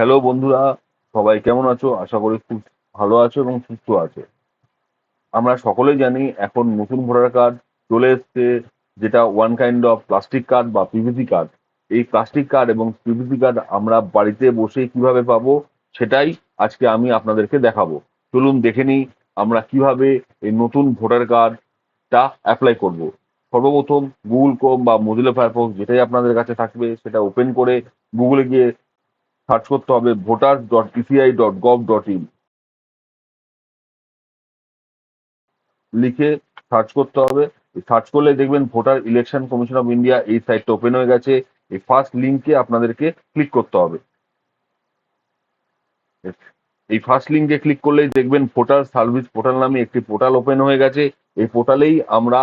Hello বন্ধুরা। সবাই কেমন আছো? আশা করি খুব ভালো আছো এবং সুস্থ আছো। আমরা সকলেই জানি এখন নতুন ভোটার কার্ড চলে এসছে, যেটা one kind of plastic card বা পিভিসি কার্ড এই প্লাস্টিক কার্ড এবং পিভিসি কার্ড আমরা বাড়িতে বসে কীভাবে পাবো, সেটাই আজকে আমি আপনাদেরকে দেখাবো। চলুন দেখে নিই আমরা কীভাবে এই নতুন ভোটার কার্ডটা অ্যাপ্লাই করব। সর্বপ্রথম গুগল ক্রোম বা মজিলা ফায়ারফক্স যেটাই আপনাদের কাছে থাকবে, সেটা ওপেন করে গুগলে গিয়ে সার্চ করতে হবে voter dot ECI dot gov dot in লিখে সার্চ করতে হবে। সার্চ করলে দেখবেন voter election commission of India এই সাইটটা ওপেন হয়ে গেছে। এই ফার্স্ট লিঙ্কে আপনাদেরকে ক্লিক করতে হবে। এই ফার্স্ট লিঙ্কে ক্লিক করলেই দেখবেন ভোটার সার্ভিস পোর্টাল নামে একটি পোর্টাল ওপেন হয়ে গেছে। এই পোর্টালেই আমরা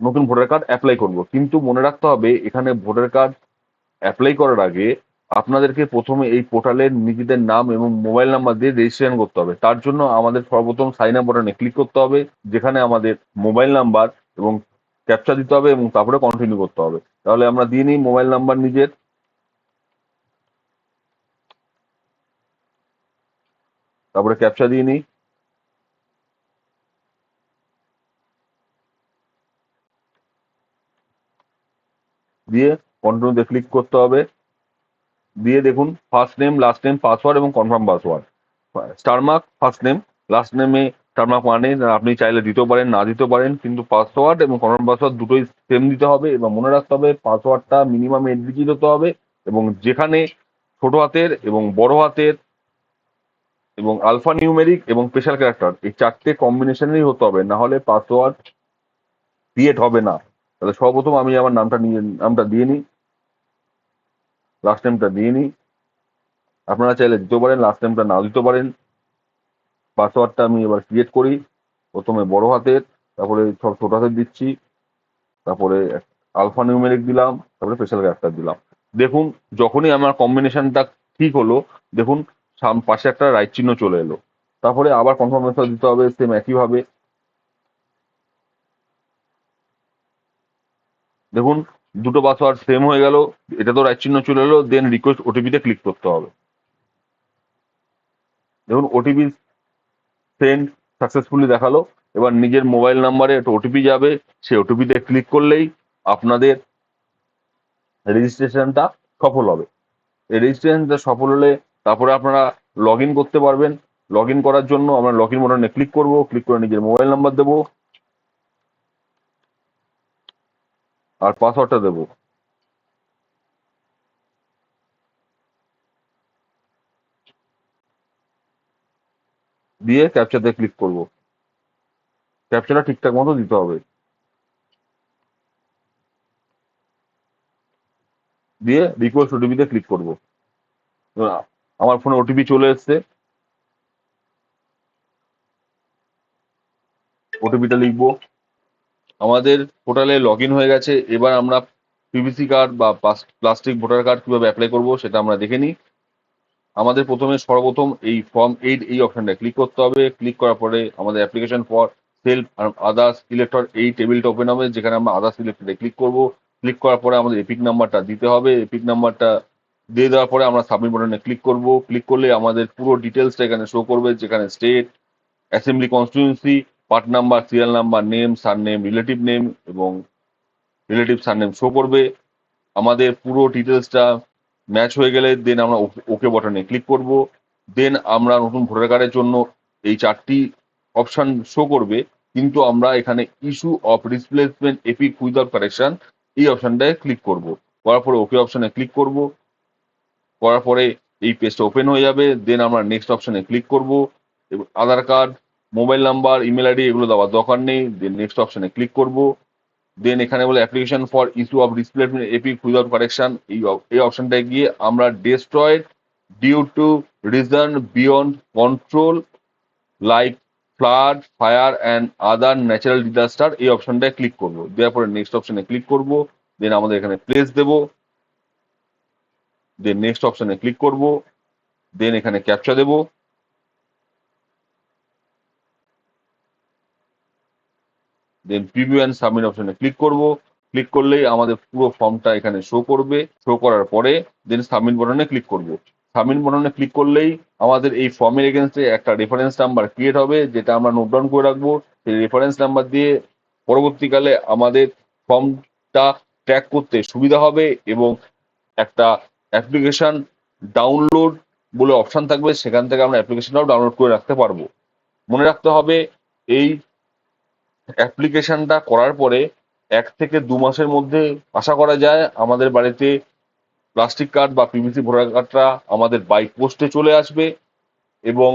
নতুন ভোটার কার্ড অ্যাপ্লাই করব। কিন্তু মনে রাখতে হবে, এখানে ভোটার কার্ড অ্যাপ্লাই করার আগে আপনাদেরকে প্রথমে এই পোর্টালের নিজেদের নাম এবং মোবাইল নাম্বার দিয়ে রেজিস্ট্রেশন করতে হবে। তার জন্য আমাদের সর্বপ্রথম সাইন আপ বাটনে ক্লিক করতে হবে, যেখানে আমাদের মোবাইল নাম্বার এবং ক্যাপচা দিতে হবে এবং তারপরে কন্টিনিউ করতে হবে। তাহলে আমরা দিয়ে নিই মোবাইল নাম্বার নিজের। তারপরে ক্যাপচা দিয়ে নিই। দিয়ে কন্টিনিউতে ক্লিক করতে হবে। দিয়ে দেখুন first name last name password এবং confirm password star mark first name last নেমে স্টার মার্ক মানে আপনি চাইলে দিতেও পারেন, না দিতেও পারেন, কিন্তু পাসওয়ার্ড এবং কনফার্ম পাসওয়ার্ড দুটোই সেম দিতে হবে এবং মনে রাখতে হবে পাসওয়ার্ডটা মিনিমাম এইট ডিজিট হতে হবে এবং যেখানে ছোট হাতের এবং বড় হাতের এবং আলফা নিউমেরিক এবং স্পেশাল ক্যারেক্টার এই চারটে কম্বিনেশনেরই হতে হবে, না হলে পাসওয়ার্ড ক্রিয়েট হবে না। তাহলে সর্বপ্রথম আমি আমার নামটা নিয়ে নামটা দিয়ে নিই। লাস্ট নেমটা দিয়ে নিই। আপনারা চাইলে দিতে পারেন লাস্ট নেমটা নাও দিতে পারেন। পাসওয়ার্ডটা আমি এবার ক্রিয়েট করি। প্রথমে বড় হাতের, তারপরে সব ছোট হাতের দিচ্ছি। তারপরে আলফা নিউমেরিক দিলাম, তারপরে স্পেশাল ক্যারেক্টার দিলাম। দেখুন, যখনই আমার কম্বিনেশনটা ঠিক হলো, দেখুন পাশে একটা রাইট চিহ্ন চলে এলো। তারপরে আবার কনফার্ম মেথড দিতে হবে সেম একইভাবে। দেখুন দুটো পাসওয়ার্ড সেম হয়ে গেল, এটা তো চিহ্ন চলে এলো দেন রিকোয়েস্ট ওটিপিতে ক্লিক করতে হবে। দেখুন ওটিপি সেন্ড সাকসেসফুলি দেখাল, এবার নিজের মোবাইল নাম্বারে একটা ওটিপি যাবে, সেই ওটিপিতে ক্লিক করলেই আপনাদের রেজিস্ট্রেশনটা সফল হবে। এই রেজিস্ট্রেশনটা সফল হলে তারপরে আপনারা লগ করতে পারবেন। লগ করার জন্য আমরা লগ ইন বাটনে ক্লিক করব ক্লিক করে নিজের মোবাইল নাম্বার দেবো। আর পাসওয়ার্ডটা দেবো। দিয়ে ক্যাপচাতে ক্লিক করব। ক্যাপচাটা ঠিকঠাক মতো দিতে হবে। দিয়ে রিকোয়েস্ট ওটিপিতে ক্লিক করব। আমার ফোনে ওটিপি চলে এসছে। ওটিপিটা লিখব। আমাদের পোর্টালে লগ ইন হয়ে গেছে। এবার আমরা পিভিসি কার্ড বা প্লাস্টিক ভোটার কার্ড কীভাবে অ্যাপ্লাই করব সেটা আমরা দেখে নিই। আমাদের প্রথমে সর্বপ্রথম এই ফর্ম এইট এই অপশনটা ক্লিক করতে হবে। ক্লিক করার পরে আমাদের application for self others elector এই টেবিলটা ওপেন হবে, যেখানে আমরা আদার্স ইলেক্টরে ক্লিক করব। ক্লিক করার পরে আমাদের এপিক নাম্বারটা দিতে হবে। এপিক নাম্বারটা দিয়ে দেওয়ার পরে আমরা সাবমিট বাটনে ক্লিক করব। ক্লিক করলে আমাদের পুরো ডিটেলসটা এখানে শো করবে, যেখানে state assembly constituency part number, serial number, name surname relative name এবং রিলেটিভ সার নেম শো করবে। আমাদের পুরো ডিটেলসটা ম্যাচ হয়ে গেলে দেন আমরা ওকে বটনে ক্লিক করব। দেন আমরা নতুন ভোটার কার্ডের জন্য এই চারটি অপশান শো করবে। কিন্তু আমরা এখানে issue of replacement EPIC without correction এই অপশানটায় ক্লিক করব। করার পরে ওকে অপশানে ক্লিক করব। করার পরে এই পেজটা ওপেন হয়ে যাবে। দেন আমরা নেক্সট অপশানে ক্লিক করব। এবং Aadhaar card mobile number, email ID এগুলো দেওয়ার দরকার নেই। দেন নেক্সট অপশনে ক্লিক করব। দেন এখানে বলে application for issue of replacement EPIC without correction এই এই অপশনটায় গিয়ে আমরা destroyed due to reason beyond control like flood fire and other natural disaster এই অপশনটায় ক্লিক করব। দেওয়ার পরে নেক্সট অপশনে ক্লিক করব। দেন আমাদের এখানে প্লেস দেব। দেন নেক্সট অপশনে ক্লিক করব। দেন এখানে ক্যাপচা দেব। দেন প্রিভিউ অ্যান্ড সাবমিট অপশনে ক্লিক করব। ক্লিক করলেই আমাদের পুরো ফর্মটা এখানে শো করবে। শো করার পরে দেন সাবমিট বাটনে ক্লিক করব। সাবমিট বাটনে ক্লিক করলেই আমাদের এই ফর্মের এগেনস্টে একটা রেফারেন্স নাম্বার ক্রিয়েট হবে, যেটা আমরা নোট ডাউন করে রাখব। সেই রেফারেন্স নাম্বার দিয়ে পরবর্তীকালে আমাদের ফর্মটা ট্র্যাক করতে সুবিধা হবে এবং একটা অ্যাপ্লিকেশন ডাউনলোড বলে অপশান থাকবে, সেখান থেকে আমরা অ্যাপ্লিকেশনটাও ডাউনলোড করে রাখতে পারব। মনে রাখতে হবে, এই অ্যাপ্লিকেশনটা করার পরে এক থেকে দু মাসের মধ্যে আশা করা যায় আমাদের বাড়িতে প্লাস্টিক কার্ড বা পিভিসি ভোটার কার্ডটা আমাদের বাইক পোস্টে চলে আসবে এবং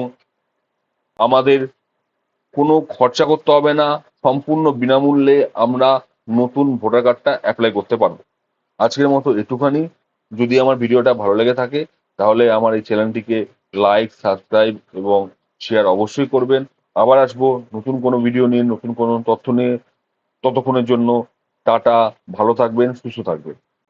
আমাদের কোনো খরচা করতে হবে না, সম্পূর্ণ বিনামূল্যে আমরা নতুন ভোটার কার্ডটা অ্যাপ্লাই করতে পারব। আজকের মতো একটুখানি যদি আমার ভিডিওটা ভালো লেগে থাকে, তাহলে আমার এই চ্যানেলটিকে লাইক সাবস্ক্রাইব এবং শেয়ার অবশ্যই করবেন। আবার আসব, নতুন কোনো ভিডিও নিয়ে, নতুন কোনো তথ্য নিয়ে ততক্ষণের জন্য টাটা, ভালো থাকবেন, সুস্থ থাকবেন।